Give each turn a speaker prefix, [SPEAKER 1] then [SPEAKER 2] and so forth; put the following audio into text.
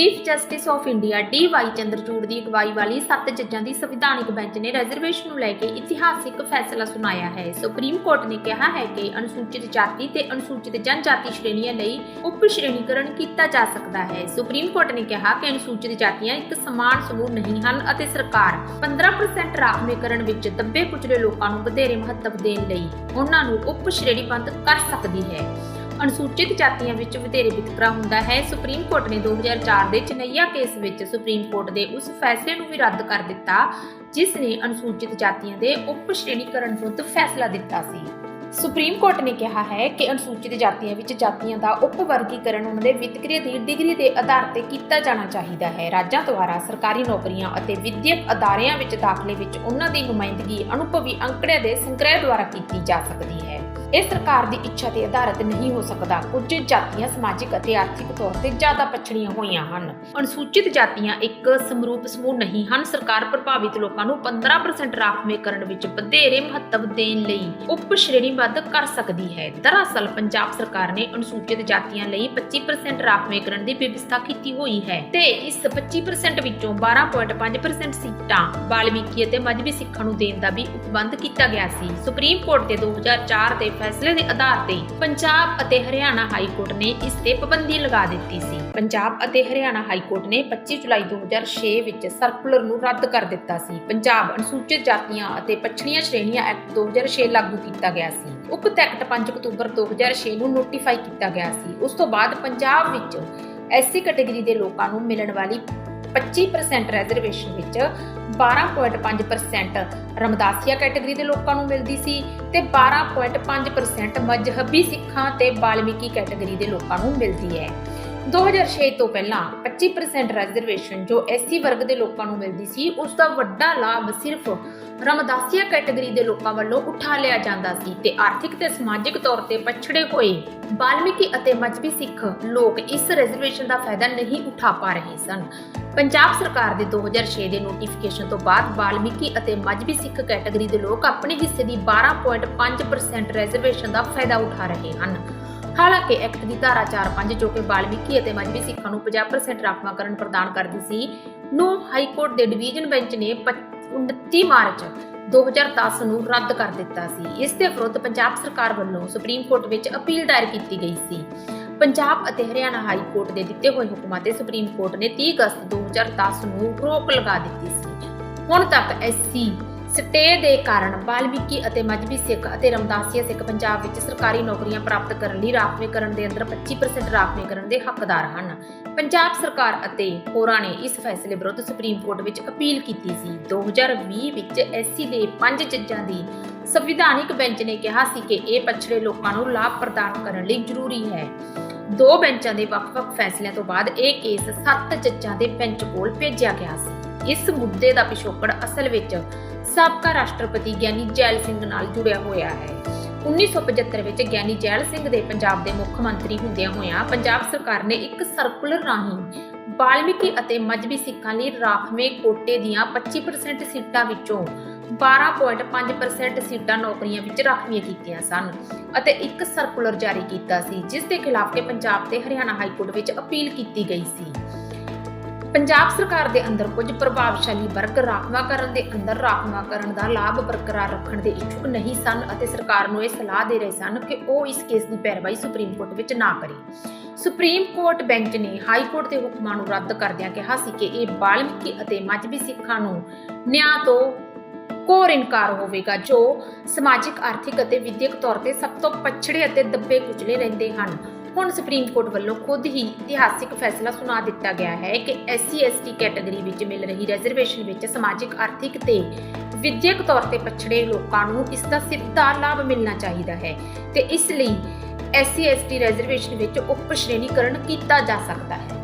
[SPEAKER 1] Chief justice of India D Y Chandrachud ਦੀ ਅਗਵਾਈ ਵਾਲੀ ਸੱਤ ਜੱਜਾਂ ਦੀ ਸੰਵਿਧਾਨਿਕ ਬੈਂਚ ਨੇ ਰਿਜ਼ਰਵੇਸ਼ਨ ਨੂੰ ਲੈ ਕੇ ਇਤਿਹਾਸਿਕ ਫੈਸਲਾ ਸੁਣਾਇਆ ਹੈ। ਸੁਪਰੀਮ ਕੋਰਟ ਨੇ ਕਿਹਾ ਹੈ ਕਿ ਅਨੁਸੂਚਿਤ ਜਾਤੀ ਤੇ ਅਨੁਸੂਚਿਤ ਜਨਜਾਤੀ ਸ਼੍ਰੇਣੀਆਂ ਲਈ ਉਪ ਸ਼੍ਰੇਣੀਕਰਨ ਕੀਤਾ ਜਾ ਸਕਦਾ ਹੈ। ਸੁਪਰੀਮ ਕੋਰਟ ਨੇ ਕਿਹਾ ਕਿ ਅਨੁਸੂਚਿਤ ਜਾਤੀਆਂ ਇੱਕ ਸਮਾਨ ਸਮੂਹ ਨਹੀਂ ਹਨ ਅਤੇ ਸਰਕਾਰ 15% ਰਾਖਵੇਂਕਰਨ ਵਿੱਚ ਦੱਬੇ ਕੁਚਲੇ ਲੋਕਾਂ ਨੂੰ ਵਧੇਰੇ ਮਹੱਤਵ ਦੇਣ ਲਈ ਉਹਨਾਂ ਨੂੰ ਉਪ ਸ਼੍ਰੇਣੀਬੱਧ ਕਰ ਸਕਦੀ ਹੈ। ਅਨੁਸੂਚਿਤ ਜਾਤੀਆਂ ਵਿੱਚ ਵਧੇਰੇ ਵਿਤਕਰਾ ਹੁੰਦਾ ਹੈ। ਸੁਪਰੀਮ ਕੋਰਟ ਨੇ 2004 ਦੇ ਚਨਈਆ ਕੇਸ ਵਿੱਚ ਸੁਪਰੀਮ ਕੋਰਟ ਦੇ ਉਸ ਫੈਸਲੇ ਨੂੰ ਵੀ ਰੱਦ ਕਰ ਦਿੱਤਾ, ਜਿਸ ਨੇ ਅਨੁਸੂਚਿਤ ਜਾਤੀਆਂ ਦੇ ਉਪ ਸ਼੍ਰੇਣੀਕਰਨ ਵਿਰੁੱਧ ਫੈਸਲਾ ਦਿੱਤਾ ਸੀ। ਸੁਪਰੀਮ ਕੋਰਟ ਨੇ ਕਿਹਾ ਹੈ ਕਿ ਅਨੁਸੂਚਿਤ ਜਾਤੀਆਂ ਵਿੱਚ ਜਾਤੀਆਂ ਦਾ ਉਪ ਵਰਗੀਕਰਨ ਉਹਨਾਂ ਦੇ ਵਿਤਕਰੇ ਦੀ ਡਿਗਰੀ ਦੇ ਆਧਾਰ ਤੇ ਕੀਤਾ ਜਾਣਾ ਚਾਹੀਦਾ ਹੈ। ਰਾਜਾਂ ਦੁਆਰਾ ਸਰਕਾਰੀ ਨੌਕਰੀਆਂ ਅਤੇ ਵਿਦਿਅਕ ਅਦਾਰਿਆਂ ਵਿੱਚ ਦਾਖਲੇ ਵਿੱਚ ਉਹਨਾਂ ਦੀ ਨੁਮਾਇੰਦਗੀ ਅਨੁਭਵੀ ਅੰਕੜਿਆਂ ਦੇ ਸੰਗ੍ਰਹਿ ਦੁਆਰਾ ਕੀਤੀ ਜਾ ਸਕਦੀ ਹੈ। ਇਹ ਸਰਕਾਰ ਦੀ ਇੱਛਾ ਤੇ ਆਧਾਰਿਤ ਨਹੀਂ ਹੋ ਸਕਦਾ। ਕੁਝ ਜਾਤੀਆਂ ਸਮਾਜਿਕ ਅਤੇ ਆਰਥਿਕ ਤੌਰ ਤੇ ਜ਼ਿਆਦਾ ਪਛੜੀਆਂ ਹੋਈਆਂ ਹਨ। ਅਨੁਸੂਚਿਤ ਜਾਤੀਆਂ ਇੱਕ ਸਮਰੂਪ ਸਮੂਹ ਨਹੀਂ ਹਨ। ਸਰਕਾਰ ਪ੍ਰਭਾਵਿਤ ਲੋਕਾਂ ਨੂੰ 15% ਰਾਖਵੇਂਕਰਨ ਵਿੱਚ ਵਧੇਰੇ ਮਹੱਤਵ ਦੇਣ ਲਈ ਉਪ ਸ਼੍ਰੇਣੀਬੱਧ ਕਰ ਸਕਦੀ ਹੈ। ਦਰਅਸਲ, ਪੰਜਾਬ ਸਰਕਾਰ ਨੇ ਅਨੁਸੂਚਿਤ ਜਾਤੀਆਂ ਲਈ 25% ਰਾਖਵੇਂਕਰਨ ਦੀ ਵਿਵਸਥਾ ਕੀਤੀ ਹੋਈ ਹੈ ਤੇ ਇਸ 25% ਵਿੱਚੋਂ 12.5% ਸੀਟਾਂ ਬਾਲਮੀਕੀ ਅਤੇ ਮਜਬੀ ਸਿੱਖਾਂ ਨੂੰ ਦੇਣ ਦਾ ਵੀ ਉਪਬੰਧ ਕੀਤਾ ਗਿਆ ਸੀ। ਸੁਪਰੀਮ ਕੋਰਟ ਦੇ 2004 ਦੇ ਫੈਸਲੇ ਦੇ ਆਧਾਰ ਤੇ ਪੰਜਾਬ ਅਤੇ ਹਰਿਆਣਾ ਹਾਈ ਕੋਰਟ ਨੇ ਇਸ ਤੇ ਪਾਬੰਦੀ ਲਗਾ ਦਿੱਤੀ ਸੀ। ਪੰਜਾਬ ਅਤੇ ਹਰਿਆਣਾ ਹਾਈ ਕੋਰਟ ਨੇ 25 ਜੁਲਾਈ 2006 ਵਿੱਚ ਸਰਕੂਲਰ ਨੂੰ ਰੱਦ ਕਰ ਦਿੱਤਾ ਸੀ। ਪੰਜਾਬ ਅਨੁਸੂਚਿਤ ਜਾਤੀਆਂ ਅਤੇ ਪਛੜੀਆਂ ਸ਼੍ਰੇਣੀਆਂ ਐਕਟ 2006 ਲਾਗੂ ਕੀਤਾ ਗਿਆ ਸੀ। ਉਕਤ ਐਕਟ 5 ਅਕਤੂਬਰ 2006 ਨੂੰ ਨੋਟੀਫਾਈ ਕੀਤਾ ਗਿਆ ਸੀ। ਉਸ ਤੋਂ ਬਾਅਦ ਪੰਜਾਬ ਵਿੱਚ ਐਸਸੀ ਕੈਟਾਗਰੀ ਦੇ ਲੋਕਾਂ ਨੂੰ ਮਿਲਣ ਵਾਲੀ 25% ਰਿਜ਼ਰਵੇਸ਼ਨ ਵਿੱਚ 12.5% ਰਮਦਾਸੀਆ ਕੈਟਾਗਰੀ ਦੇ ਲੋਕਾਂ ਨੂੰ ਮਿਲਦੀ ਸੀ ਤੇ 12.5% ਮਜ਼ਹਬੀ ਸਿੱਖਾਂ ਤੇ ਬਾਲਮੀਕੀ ਕੈਟਾਗਰੀ ਦੇ ਲੋਕਾਂ ਨੂੰ ਮਿਲਦੀ ਹੈ। 2006 ਤੋਂ ਪਹਿਲਾਂ 25% ਰਿਜ਼ਰਵੇਸ਼ਨ ਜੋ ਐਸਸੀ ਵਰਗ ਦੇ ਲੋਕਾਂ ਨੂੰ ਮਿਲਦੀ ਸੀ, ਉਸ ਦਾ ਵੱਡਾ ਲਾਭ ਸਿਰਫ ਰਮਦਾਸੀਆ ਕੈਟਾਗਰੀ ਦੇ ਲੋਕਾਂ ਵੱਲੋਂ ਉਠਾ ਲਿਆ ਜਾਂਦਾ ਸੀ ਤੇ ਆਰਥਿਕ ਤੇ ਸਮਾਜਿਕ ਤੌਰ ਤੇ ਪਛੜੇ ਹੋਏ ਬਾਲਮੀਕੀ ਅਤੇ ਮਜਬੀ ਸਿੱਖ ਲੋਕ ਇਸ ਰਿਜ਼ਰਵੇਸ਼ਨ ਦਾ ਫਾਇਦਾ ਨਹੀਂ ਉਠਾ ਪਾ ਰਹੇ ਸਨ। ਪੰਜਾਬ ਸਰਕਾਰ ਦੇ 2006 ਦੇ ਨੋਟੀਫਿਕੇਸ਼ਨ ਤੋਂ ਬਾਅਦ ਬਾਲਮੀਕੀ ਅਤੇ ਮਜਬੀ ਸਿੱਖ ਕੈਟਾਗਰੀ ਦੇ ਲੋਕ ਆਪਣੇ ਹਿੱਸੇ ਦੀ 12.5% ਰਿਜ਼ਰਵੇਸ਼ਨ ਦਾ ਫਾਇਦਾ ਉਠਾ ਰਹੇ ਹਨ। ਹਾਲਾਂਕਿ ਐਕਟ ਦੀ ਧਾਰਾ 4.5 ਜੋ ਕਿ ਬਾਲਮੀਕੀ ਅਤੇ ਮਜਬੀ ਸਿੱਖਾਂ ਨੂੰ 50% ਰਾਖਵਾਂਕਰਨ ਪ੍ਰਦਾਨ ਕਰਦੀ ਸੀ, ਨੂੰ ਹਾਈ ਕੋਰਟ ਦੇ ਡਿਵੀਜ਼ਨ ਬੈਂਚ ਨੇ 29 ਮਾਰਚ 2010 ਨੂੰ ਰੱਦ ਕਰ ਦਿੱਤਾ ਸੀ। ਇਸ ਦੇ ਵਿਰੁੱਧ ਪੰਜਾਬ ਸਰਕਾਰ ਵੱਲੋਂ ਸੁਪਰੀਮ ਕੋਰਟ ਵਿੱਚ ਅਪੀਲ ਦਾਇਰ ਕੀਤੀ ਗਈ ਸੀ। ਪੰਜਾਬ ਅਤੇ ਹਰਿਆਣਾ ਹਾਈ ਕੋਰਟ ਦੇ ਦਿੱਤੇ ਹੋਏ ਹੁਕਮਾਂ ਤੇ ਸੁਪਰੀਮ ਕੋਰਟ ਨੇ 30 ਅਗਸਤ 2010 ਨੂੰ ਰੋਕ ਲਗਾ ਦਿੱਤੀ ਸੀ। ਹੁਣ ਤੱਕ ਐਸਸੀ ਸਟੇ ਦੇ ਕਾਰਨ ਬਾਲਮੀਕੀ ਅਤੇ ਮਜਬੀ ਸਿੱਖ ਅਤੇ ਰਮਦਾਸੀਆ ਸਿੱਖ ਪੰਜਾਬ ਵਿੱਚ ਸਰਕਾਰੀ ਨੌਕਰੀਆਂ ਪ੍ਰਾਪਤ ਕਰਨ ਲਈ ਰਾਖਵੇਂਕਰਨ ਦੇ ਅੰਦਰ 25% ਰਾਖਵੇਂਕਰਨ ਦੇ ਹੱਕਦਾਰ ਹਨ। ਪੰਜਾਬ ਸਰਕਾਰ ਅਤੇ ਹੋਰਾਂ ਨੇ ਇਸ ਫੈਸਲੇ ਵਿਰੁੱਧ ਸੁਪਰੀਮ ਕੋਰਟ ਵਿੱਚ ਅਪੀਲ ਕੀਤੀ ਸੀ। 2020 ਵਿੱਚ ਐਸਸੀ ਦੇ 5 ਜੱਜਾਂ ਦੀ ਸੰਵਿਧਾਨਿਕ ਬੈਂਚ ਨੇ ਕਿਹਾ ਸੀ ਕਿ ਇਹ ਪਛੜੇ ਲੋਕਾਂ ਨੂੰ ਲਾਭ ਪ੍ਰਦਾਨ ਕਰਨ ਲਈ ਜ਼ਰੂਰੀ ਹੈ। ਦੋ ਬੈਂਚਾਂ ਦੇ ਵੱਖ-ਵੱਖ ਫੈਸਲਿਆਂ ਤੋਂ ਬਾਅਦ ਇਹ ਕੇਸ ਸੱਤ ਜੱਜਾਂ ਦੇ ਬੈਂਚ ਕੋਲ ਭੇਜਿਆ ਗਿਆ ਸੀ। ਇਸ ਮੁੱਦੇ ਦਾ ਪਿਛੋਕੜ ਅਸਲ ਵਿੱਚ ਸਾਬਕਾ ਰਾਸ਼ਟਰਪਤੀ ਗਿਆਨੀ ਜੈਲ ਸਿੰਘ ਨਾਲ ਜੁੜਿਆ ਹੋਇਆ ਹੈ। 1975 ਵਿੱਚ ਗਿਆਨੀ ਜੈਲ ਸਿੰਘ ਦੇ ਪੰਜਾਬ ਦੇ ਮੁੱਖ ਮੰਤਰੀ ਹੁੰਦਿਆਂ ਹੋਇਆਂ ਪੰਜਾਬ ਸਰਕਾਰ ਨੇ ਇੱਕ ਸਰਕੂਲਰ ਰਾਹੀਂ ਬਾਲਮੀਕੀ ਅਤੇ ਮਜਬੀ ਸਿੱਖਾਂ ਲਈ ਰਾਖਵੇਂ ਕੋਟੇ ਦੀਆਂ 25% ਸੀਟਾਂ ਵਿੱਚੋਂ 12.5% ਸੀਟਾਂ ਨੌਕਰੀਆਂ ਵਿੱਚ ਰਾਖਵੀਆਂ ਕੀਤੀਆਂ ਸਨ ਅਤੇ ਇੱਕ ਸਰਕੂਲਰ ਜਾਰੀ ਕੀਤਾ ਸੀ, ਜਿਸ ਦੇ ਖਿਲਾਫ ਕੇ ਪੰਜਾਬ ਤੇ ਹਰਿਆਣਾ ਹਾਈ ਕੋਰਟ ਵਿੱਚ ਅਪੀਲ ਕੀਤੀ ਗਈ ਸੀ। ਪੰਜਾਬ ਸਰਕਾਰ ਦੇ ਅੰਦਰ ਕੁਝ ਪ੍ਰਭਾਵਸ਼ਾਲੀ ਵਰਗ ਰਾਖਵਾਂਕਰਨ ਦੇ ਅੰਦਰ ਰਾਖਵਾਂਕਰਨ ਦਾ ਲਾਭ ਬਰਕਰਾਰ ਰੱਖਣ ਦੇ ਇੱਛੁਕ ਨਹੀਂ ਸਨ ਅਤੇ ਸਰਕਾਰ ਨੂੰ ਇਹ ਸਲਾਹ ਦੇ ਰਹੇ ਸਨ ਕਿ ਉਹ ਇਸ ਕੇਸ ਦੀ ਪੈਰਵਾਈ ਸੁਪਰੀਮ ਕੋਰਟ ਵਿੱਚ ਨਾ ਕਰੇ। ਸੁਪਰੀਮ ਕੋਰਟ ਬੈਂਚ ਨੇ ਹਾਈ ਕੋਰਟ ਦੇ ਹੁਕਮਾਂ ਨੂੰ ਰੱਦ ਕਰਦਿਆਂ ਕਿਹਾ ਸੀ ਕਿ ਇਹ ਬਾਲਮੀਕੀ ਅਤੇ ਮਜਬੀ ਸਿੱਖਾਂ ਨੂੰ ਨਿਆਂ ਤੋਂ ਕੋਰ ਇਨਕਾਰ ਹੋਵੇਗਾ, ਜੋ ਸਮਾਜਿਕ, ਆਰਥਿਕ ਅਤੇ ਵਿਦਿਅਕ ਤੌਰ ਤੇ ਸਭ ਤੋਂ ਪਛੜੇ ਅਤੇ ਦੱਬੇ ਕੁਚਲੇ ਰਹਿੰਦੇ ਹਨ। ਹੁਣ ਸੁਪਰੀਮ ਕੋਰਟ ਵੱਲੋਂ ਖੁਦ ਹੀ ਇਤਿਹਾਸਿਕ ਫੈਸਲਾ ਸੁਣਾ ਦਿੱਤਾ ਗਿਆ ਹੈ ਕਿ ਐਸਸੀ ਐਸਟੀ ਕੈਟਾਗਰੀ ਵਿੱਚ ਮਿਲ ਰਹੀ ਰਿਜ਼ਰਵੇਸ਼ਨ ਵਿੱਚ ਸਮਾਜਿਕ, ਆਰਥਿਕ ਤੇ ਵਿਦਿਅਕ ਤੌਰ ਤੇ ਪਛੜੇ ਲੋਕਾਂ ਨੂੰ ਇਸ ਦਾ ਸਿੱਧਾ ਲਾਭ ਮਿਲਣਾ ਚਾਹੀਦਾ ਹੈ ਤੇ ਇਸ ਲਈ ਐਸਸੀ ਐਸਟੀ ਰਿਜ਼ਰਵੇਸ਼ਨ ਵਿੱਚ ਉਪ ਸ਼੍ਰੇਣੀਕਰਨ ਕੀਤਾ ਜਾ ਸਕਦਾ ਹੈ।